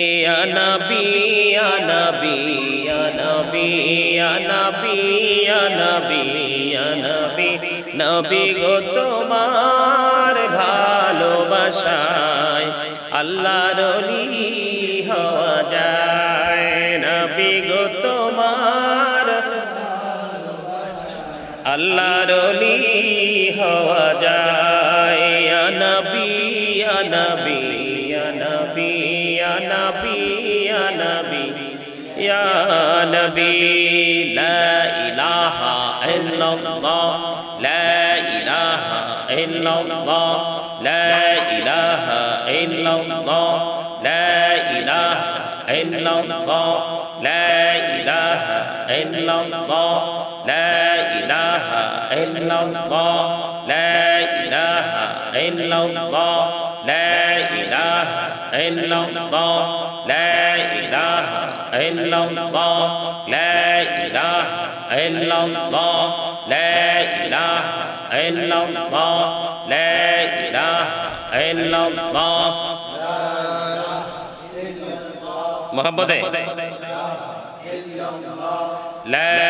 নবী নবী নবী নবী নবী নবী। গো তোমার ভালোবাসায় আল্লাহর অলি হওয়া যায়। নবী গো তোমার আল্লাহর অলি হওয়া যায়। নবী নবী নবী। নবী ইয়া নবী ইয়া নবী, লা ইলাহা ইল্লাল্লাহ, লা ইলাহা ইল্লাল্লাহ, লা ইলাহা ইল্লাল্লাহ, লা ইলাহা ইল্লাল্লাহ, লা ইলাহা ইল্লাল্লাহ لا ilaha illallah la ilaha illallah la ilaha illallah la ilaha illallah la ilaha illallah la ilaha illallah la ilaha illallah Muhammad ہے لا